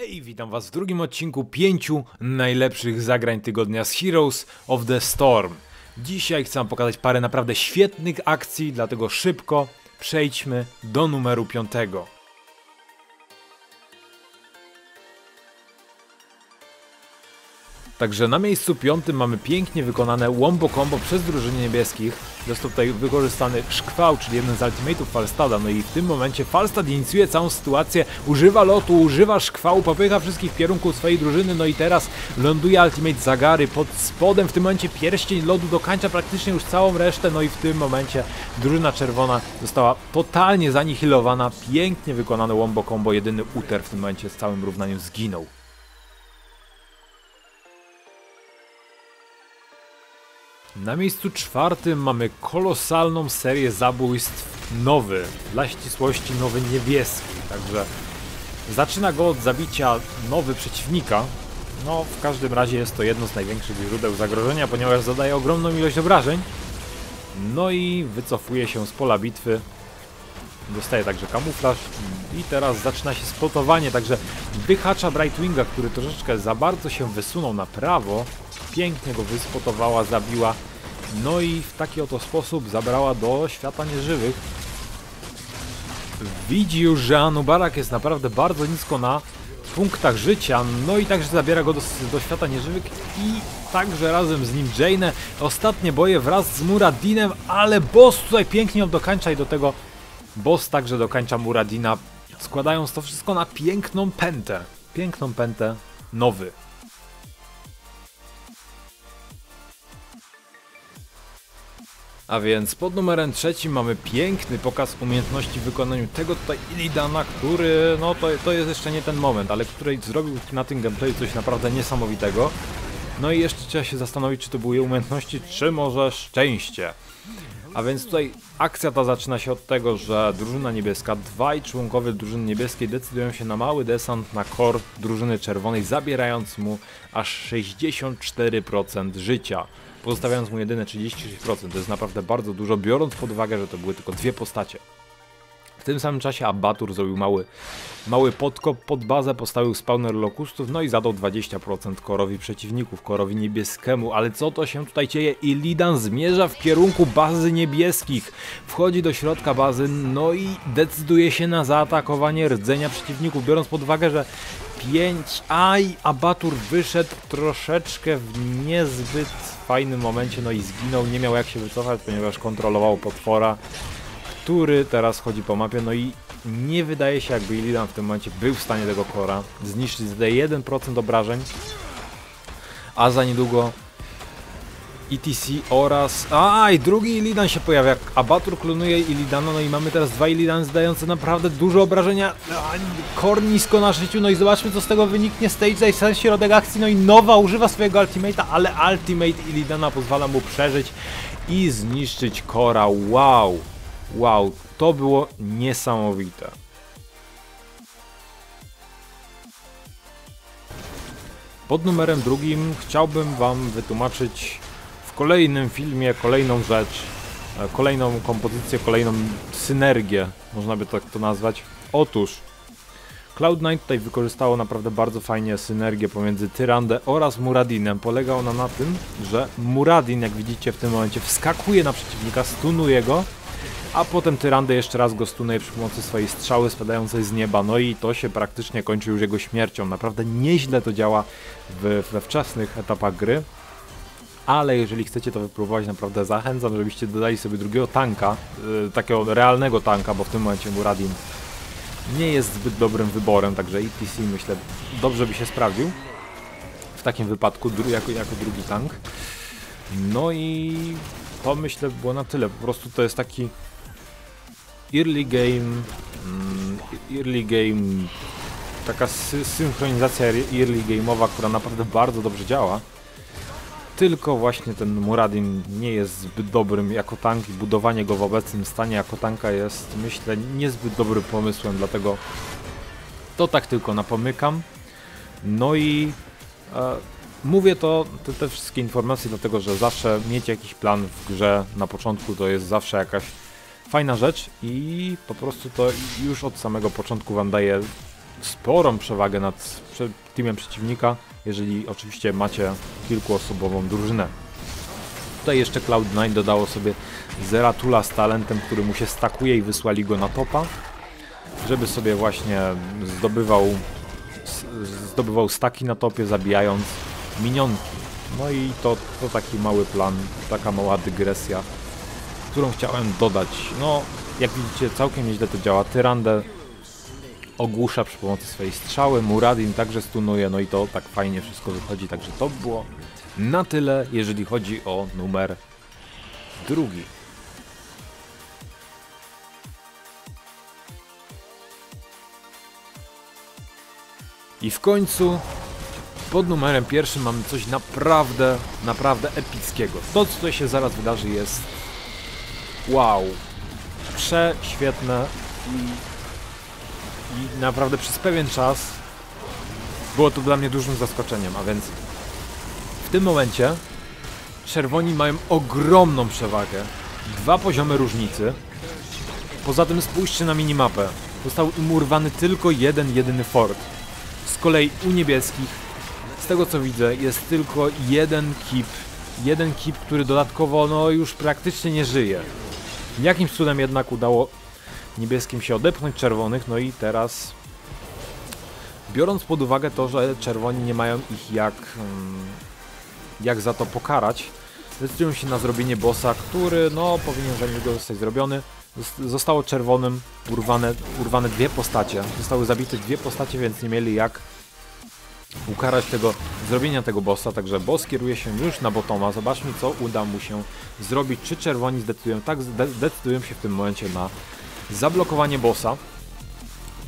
Hej, witam was w drugim odcinku pięciu najlepszych zagrań tygodnia z Heroes of the Storm. Dzisiaj chcę wam pokazać parę naprawdę świetnych akcji, dlatego szybko przejdźmy do numeru piątego. Także na miejscu piątym mamy pięknie wykonane wombo combo przez drużyny niebieskich. Został tutaj wykorzystany szkwał, czyli jeden z ultimate'ów Falstada. No i w tym momencie Falstad inicjuje całą sytuację, używa lotu, używa szkwał, popycha wszystkich w kierunku swojej drużyny. No i teraz ląduje ultimate Zagary pod spodem. W tym momencie pierścień lodu dokańcza praktycznie już całą resztę. No i w tym momencie drużyna czerwona została totalnie zanihilowana. Pięknie wykonane wombo combo. Jedyny Uter w tym momencie z całym równaniem zginął. Na miejscu czwartym mamy kolosalną serię zabójstw nowy, dla ścisłości nowy niebieski, także zaczyna go od zabicia nowy przeciwnika. No, w każdym razie jest to jedno z największych źródeł zagrożenia, ponieważ zadaje ogromną ilość obrażeń. No i wycofuje się z pola bitwy. Dostaje także kamuflaż i teraz zaczyna się spotowanie, także wyhacza Brightwinga, który troszeczkę za bardzo się wysunął na prawo. Pięknie go wyspotowała, zabiła. No i w taki oto sposób zabrała do świata nieżywych. Widzi już, że Anubarak jest naprawdę bardzo nisko na punktach życia, no i także zabiera go do, do świata nieżywych i także razem z nim Jane. Ostatnie boje wraz z Muradinem, ale boss tutaj pięknie ją dokańcza i do tego boss także dokańcza Muradina, składając to wszystko na piękną pętę. Piękną pętę nowy. A więc pod numerem trzecim mamy piękny pokaz umiejętności w wykonaniu tego tutaj Illidana, który, no to, to jest jeszcze nie ten moment, ale który zrobił na tym gameplayu coś naprawdę niesamowitego. No i jeszcze trzeba się zastanowić, czy to były umiejętności, czy może szczęście. A więc tutaj akcja ta zaczyna się od tego, że drużyna niebieska, dwaj członkowie drużyny niebieskiej decydują się na mały desant na core drużyny czerwonej, zabierając mu aż 64% życia pozostawiając mu jedyne 36%. To jest naprawdę bardzo dużo, biorąc pod uwagę, że to były tylko dwie postacie. W tym samym czasie Abatur zrobił mały, mały podkop pod bazę, postawił spawner lokustów, no i zadał 20% korowi przeciwników, korowi niebieskiemu. Ale co to się tutaj dzieje? I Lidan zmierza w kierunku bazy niebieskich. Wchodzi do środka bazy, no i decyduje się na zaatakowanie rdzenia przeciwników, biorąc pod uwagę, że 5. Aj, Abatur wyszedł troszeczkę w niezbyt fajnym momencie, no i zginął. Nie miał jak się wycofać, ponieważ kontrolował potwora, który teraz chodzi po mapie. No i nie wydaje się, jakby Illidan w tym momencie był w stanie tego kora zniszczyć. Zdaje 1% obrażeń, a za niedługo ETC oraz... A, i drugi Illidan się pojawia. Abatur klonuje Illidana, no i mamy teraz dwa Illidan zdające naprawdę dużo obrażenia. Kor nisko na życiu, no i zobaczmy co z tego wyniknie. Stage Dive, ten środek akcji, no i Nowa używa swojego ultimate'a, ale ultimate Illidana pozwala mu przeżyć i zniszczyć Kora. Wow! Wow, to było niesamowite. Pod numerem drugim chciałbym Wam wytłumaczyć kolejnym filmie kolejną rzecz, e, kolejną kompozycję, kolejną synergię, można by tak to nazwać. Otóż Cloud9 tutaj wykorzystało naprawdę bardzo fajnie synergię pomiędzy Tyrandę oraz Muradinem. Polega ona na tym, że Muradin, jak widzicie w tym momencie, wskakuje na przeciwnika, stunuje go, a potem Tyrandę jeszcze raz go stunuje przy pomocy swojej strzały spadającej z nieba, no i to się praktycznie kończy już jego śmiercią. Naprawdę nieźle to działa w, we wczesnych etapach gry ale jeżeli chcecie to wypróbować, naprawdę zachęcam, żebyście dodali sobie drugiego tanka, yy, takiego realnego tanka, bo w tym momencie Muradin nie jest zbyt dobrym wyborem, także ETC myślę dobrze by się sprawdził w takim wypadku jako, jako drugi tank. No i to myślę było na tyle, po prostu to jest taki early game, mm, early game, taka sy synchronizacja early game'owa, która naprawdę bardzo dobrze działa. Tylko właśnie ten Muradin nie jest zbyt dobrym jako tank i budowanie go w obecnym stanie jako tanka jest myślę niezbyt dobrym pomysłem, dlatego to tak tylko napomykam. No i e, mówię to, te, te wszystkie informacje dlatego, że zawsze mieć jakiś plan w grze na początku to jest zawsze jakaś fajna rzecz i po prostu to już od samego początku wam daje sporą przewagę nad teamem przeciwnika, jeżeli oczywiście macie kilkuosobową drużynę. Tutaj jeszcze Cloud9 dodało sobie Zeratula z talentem, który mu się stakuje i wysłali go na topa, żeby sobie właśnie zdobywał, zdobywał staki na topie, zabijając minionki. No i to, to taki mały plan, taka mała dygresja, którą chciałem dodać. No, jak widzicie, całkiem nieźle to działa. Tyrande ogłusza przy pomocy swojej strzały, Muradin także stunuje, no i to tak fajnie wszystko wychodzi, także to było na tyle, jeżeli chodzi o numer drugi. I w końcu pod numerem pierwszym mamy coś naprawdę, naprawdę epickiego. To, co się zaraz wydarzy jest wow, prześwietne i, i naprawdę przez pewien czas było to dla mnie dużym zaskoczeniem, a więc w tym momencie czerwoni mają ogromną przewagę. Dwa poziomy różnicy. Poza tym spójrzcie na minimapę. Został im urwany tylko jeden, jedyny fort. Z kolei u niebieskich, z tego co widzę, jest tylko jeden kip. Jeden kip, który dodatkowo no już praktycznie nie żyje. Jakimś cudem jednak udało niebieskim się odepchnąć czerwonych, no i teraz biorąc pod uwagę to, że czerwoni nie mają ich jak, mm, jak za to pokarać, decydują się na zrobienie bossa, który no powinien za niego zostać zrobiony. Zostało czerwonym urwane, urwane dwie postacie. Zostały zabite dwie postacie, więc nie mieli jak ukarać tego zrobienia tego bossa, także boss kieruje się już na botoma. Zobaczmy co uda mu się zrobić. Czy czerwoni zdecydują? Tak, zdecydują się w tym momencie na zablokowanie bossa.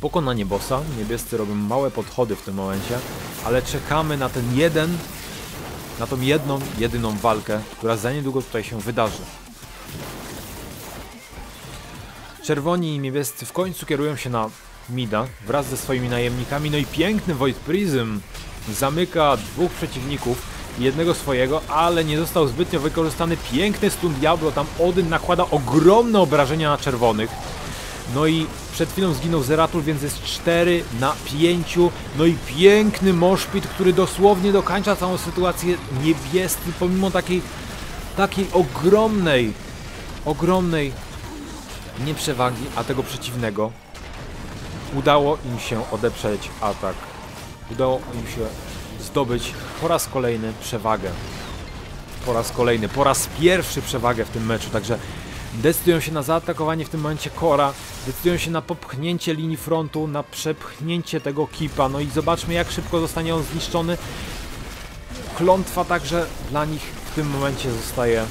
Pokonanie bossa. Niebiescy robią małe podchody w tym momencie, ale czekamy na ten jeden, na tą jedną, jedyną walkę, która za niedługo tutaj się wydarzy. Czerwoni i niebiescy w końcu kierują się na Mida wraz ze swoimi najemnikami. No i piękny Void Prism zamyka dwóch przeciwników jednego swojego, ale nie został zbytnio wykorzystany. Piękny stun Diablo, tam Odyn nakłada ogromne obrażenia na czerwonych. No i przed chwilą zginął Zeratul, więc jest 4 na 5. No i piękny Moshpit, który dosłownie dokańcza całą sytuację. Niebieski, pomimo takiej, takiej ogromnej, ogromnej nieprzewagi, a tego przeciwnego udało im się odeprzeć atak. Udało im się zdobyć po raz kolejny przewagę. Po raz kolejny, po raz pierwszy przewagę w tym meczu, także decydują się na zaatakowanie w tym momencie Kora, decydują się na popchnięcie linii frontu, na przepchnięcie tego kipa, no i zobaczmy jak szybko zostanie on zniszczony. Klątwa także dla nich w tym momencie zostaje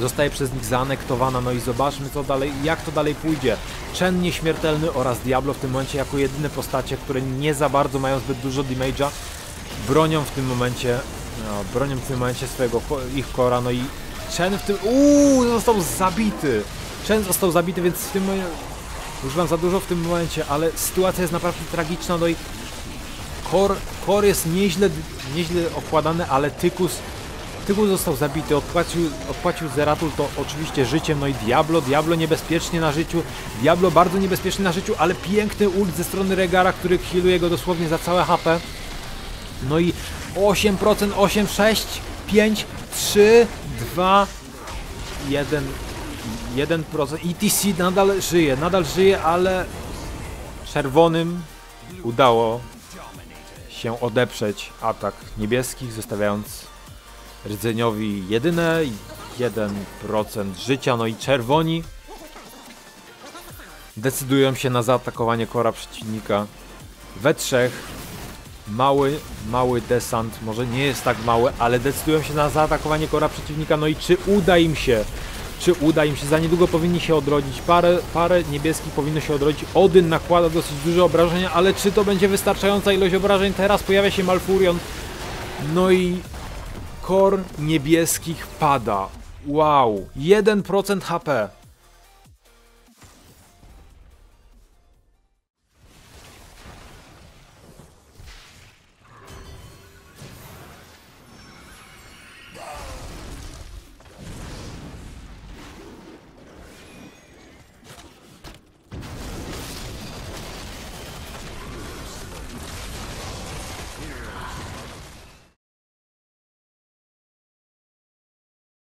zostaje przez nich zaanektowana, no i zobaczmy co dalej, jak to dalej pójdzie. Chen nieśmiertelny oraz Diablo w tym momencie jako jedyne postacie, które nie za bardzo mają zbyt dużo damage'a, bronią w tym momencie, no, bronią w tym momencie swojego, ich kora, no i Chen w tym, uuu, został zabity. Chen został zabity, więc w tym momencie, używam za dużo w tym momencie, ale sytuacja jest naprawdę tragiczna, no i Kor, Kor jest nieźle, nieźle okładany, ale Tykus Tygus został zabity, odpłacił, odpłacił Zeratul to oczywiście życiem, no i Diablo, Diablo niebezpiecznie na życiu, Diablo bardzo niebezpiecznie na życiu, ale piękny ult ze strony Regara, który healuje go dosłownie za całe HP. No i 8%, 8, 6, 5, 3, 2, 1, 1%. ETC nadal żyje, nadal żyje, ale czerwonym udało się odeprzeć atak niebieskich, zostawiając rdzeniowi jedyne 1% życia, no i czerwoni decydują się na zaatakowanie kora przeciwnika we trzech. Mały, mały desant, może nie jest tak mały, ale decydują się na zaatakowanie kora przeciwnika, no i czy uda im się czy uda im się, za niedługo powinni się odrodzić, parę, parę niebieskich powinno się odrodzić, Odyn nakłada dosyć duże obrażenia, ale czy to będzie wystarczająca ilość obrażeń, teraz pojawia się Malfurion, no i Kor niebieskich pada. Wow, 1% HP.